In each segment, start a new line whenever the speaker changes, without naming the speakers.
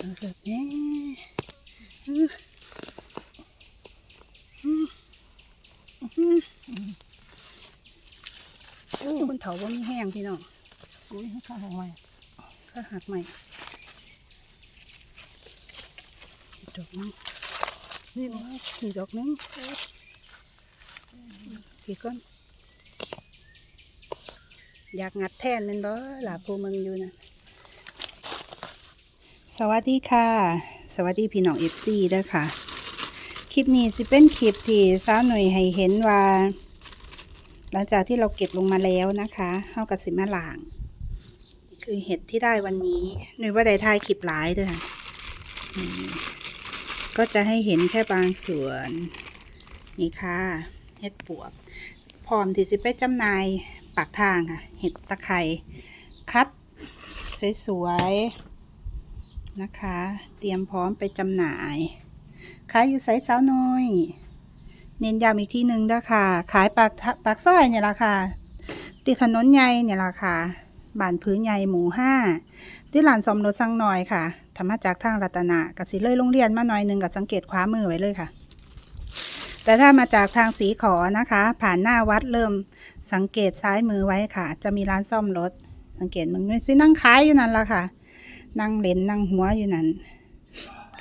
เอาแบบนี้อื้ออื้ออื้อโอ้คนเถาว่ามีแห้งพี่น้อง
อุ้ยข้าวหอย
ก็หักใหม่อีกดอกนึง
นี่นะ
อีกดอกนึงพี่ก้อนอยากงัดแทนแมันบ่หลาภูเมึงอยู่นะ สวัสดีค่ะ สวัสดีพี่น้องเอฟซีด้วยค่ะ คลิปนี้สิเป็นคลิปที่สาวหน่อยให้เห็นว่า หลังจากที่เราเก็บลงมาแล้วนะคะเฮากับสิมาล่าง คือเห็ดที่ได้วันนี้หน่วยว่าได้ถ่ายคลิปหลายด้วยค่ะก็จะให้เห็นแค่บางส่วน นี่ค่ะ เห็ดปวกพร้อมที่สิไปจำหน่ายปากทางค่ะ เห็ดตะไคร้คัด สวยๆ นะคะ เตรียมพร้อมไปจำหน่ายขายอยู่ไซส์สาวน้อย เน้นย้ำอีกที่หนึ่งด้วยค่ะ ขายปากปากซอยเนี่ยละค่ะ ติดถนนใหญ่เนี่ยละค่ะบ้านพื้นใหญ่หมู่ห้าที่ร้านสอมรถสังหน่อยค่ะธรรมาจากทางรัตนากสิเลยโรงเรียนมาหน่อยหนึ่งกับสังเกตขวามือไว้เลยค่ะ แต่ถ้ามาจากทางสีขอนะคะ ผ่านหน้าวัดเริ่มสังเกตซ้ายมือไว้ค่ะ จะมีร้านซ่อมรถ สังเกตมึงนี่สินั่งขายอยู่นั่นละค่ะ นั่งเล่นนั่งหัวอยู่นั่น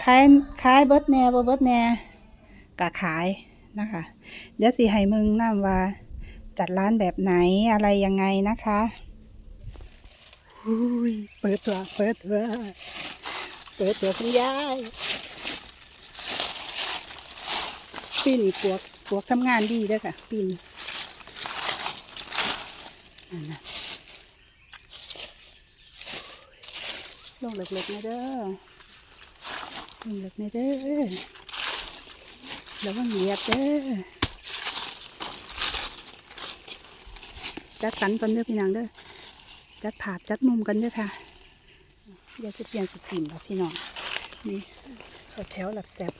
ขายขายเบิดแหน่บ่เบิดแหน่กะขายนะคะ เดี๋ยวสิให้มึงนํว่า จัดร้านแบบไหนอะไรยังไงนะคะอุ้ยเปิดตัวเปิดตัวเปิดตัวคุณยายปีนี้ปวกปวกทำงานดีเด้วยค่ะปีนี้นั่นนะ ลงเล็กๆนะเด้อลงเล็กๆนะเด้อแล้วก็เหยียบเด้อจัดสรรกันเด้อพี่นางเด้อจัดผาดจัดมุมกันเด้อค่ะอย่าจะเปลี่ยนสตรีมค่ะพี่น้องนี่เอาแถวหลับแซบ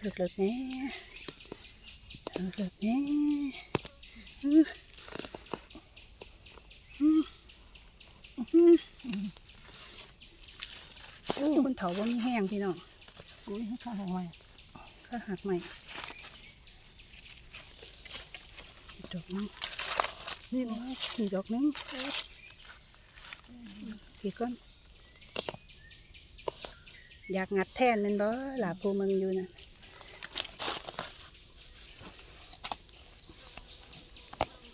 เลิกๆแน่เลิกๆแน่อื้ออื้ออือ คนเถาว่ามีแห้งพี่น้อง
อุ้ยข้าวหอย
ก็หักใหม่อีกดอกนึง
นี่นะ
อีกดอกนึงพี่ก้อนอยากงัดแทนแมันบ่หลาภูเมึงอยู่นะ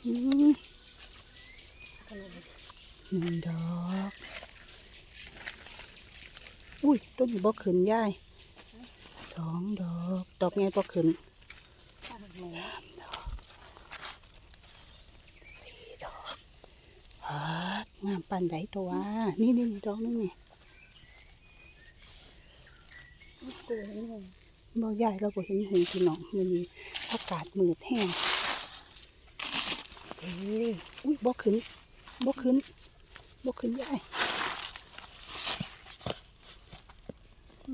อืมหนึ่งดอก อุ้ยต้นบ่ขึ้นยายสองดอกดอกไงบ่ขึ้นสามดอกสี่ดอกฮัดงามปันใดตัวนี่นี่ดอกนึงนี่
นี้ย
บ่ใหญ่เราบ่เห็นหุ่นพี่น้องมันมีอากาศมืดแห้งเอ้ยอุ้ยบ่ขึ้นบ่ขึ้นบ่ขึ้นใหญ่อืมนี่ค่ะ เป็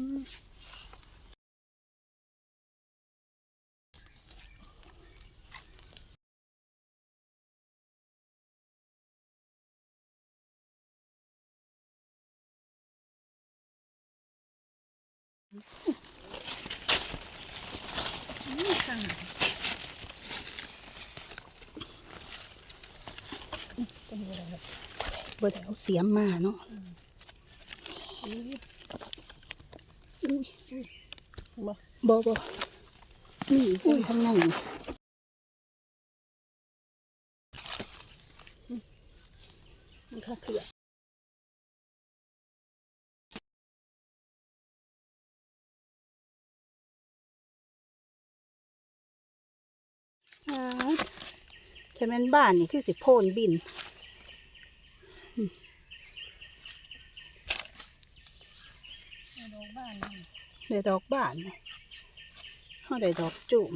นอะไรแบบบ่ได้เอาเสียมมาเนาะ
บ่
บ่บ่นี่อุ้ยข้างในนี่
มันข้าวเขือ
อ่าแต่แม่นบ้านนี่คือสิโพนบิน
ดอกบ้าน
ได้ดอกบานเขาได้ดอกจุ่ม